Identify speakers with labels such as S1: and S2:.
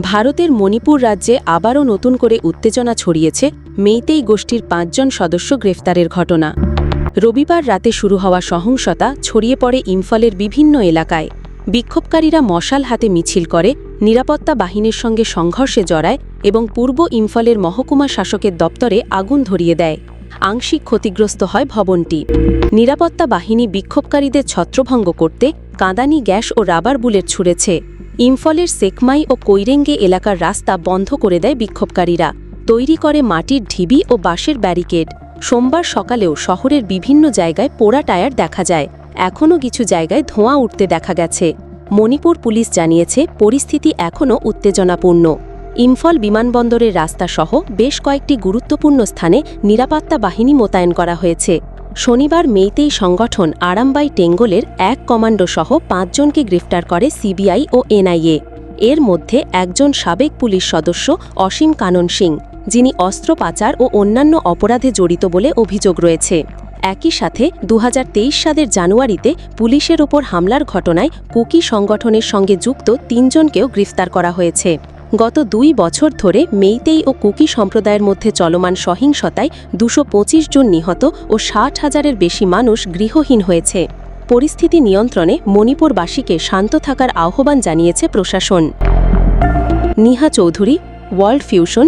S1: ভারতের মণিপুর রাজ্যে আবারও নতুন করে উত্তেজনা ছড়িয়েছে মেইতেই গোষ্ঠীর পাঁচজন সদস্য গ্রেফতারের ঘটনা। রবিবার রাতে শুরু হওয়া সহিংসতা ছড়িয়ে পড়ে ইম্ফলের বিভিন্ন এলাকায়। বিক্ষোভকারীরা মশাল হাতে মিছিল করে, নিরাপত্তা বাহিনীর সঙ্গে সংঘর্ষে জড়ায় এবং পূর্ব ইম্ফলের মহকুমা শাসকের দপ্তরে আগুন ধরিয়ে দেয়। আংশিক ক্ষতিগ্রস্ত হয় ভবনটি। নিরাপত্তা বাহিনী বিক্ষোভকারীদের ছত্রভঙ্গ করতে কাঁদানি গ্যাস ও রাবার বুলেট ছুড়েছে। ইম্ফলের সেকমাই ও কৈরেঙ্গে এলাকার রাস্তা বন্ধ করে দেয় বিক্ষোভকারীরা। তৈরি করে মাটির ঢিবি ও বাঁশের ব্যারিকেড। সোমবার সকালেও শহরের বিভিন্ন জায়গায় পোড়া টায়ার দেখা যায়। এখনও কিছু জায়গায় ধোঁয়া উঠতে দেখা গেছে। মণিপুর পুলিশ জানিয়েছে, পরিস্থিতি এখনও উত্তেজনাপূর্ণ। ইম্ফল বিমানবন্দরের রাস্তাসহ বেশ কয়েকটি গুরুত্বপূর্ণ স্থানে নিরাপত্তা বাহিনী মোতায়েন করা হয়েছে। শনিবার মেইতেই সংগঠন আরামবাই টেঙ্গলের এক কমান্ডো সহ পাঁচজনকে গ্রেফতার করে সিবিআই ও এনআইএ। এর মধ্যে একজন সাবেক পুলিশ সদস্য, অসীম কানন সিং, যিনি অস্ত্র পাচার ও অন্যান্য অপরাধে জড়িত বলে অভিযোগ রয়েছে। একই সাথে দু হাজার তেইশ সালের জানুয়ারিতে পুলিশের ওপর হামলার ঘটনায় কুকি সংগঠনের সঙ্গে যুক্ত তিনজনকেও গ্রেফতার করা হয়েছে। গত দুই বছর ধরে মেইতেই ও কুকি সম্প্রদায়ের মধ্যে চলমান সহিংসতায় দুশো পঁচিশ জন নিহত ও ষাট হাজারের বেশি মানুষ গৃহহীন হয়েছে। পরিস্থিতি নিয়ন্ত্রণে মণিপুরবাসীকে শান্ত থাকার আহ্বান জানিয়েছে প্রশাসন। Niha Chowdhury, world fusion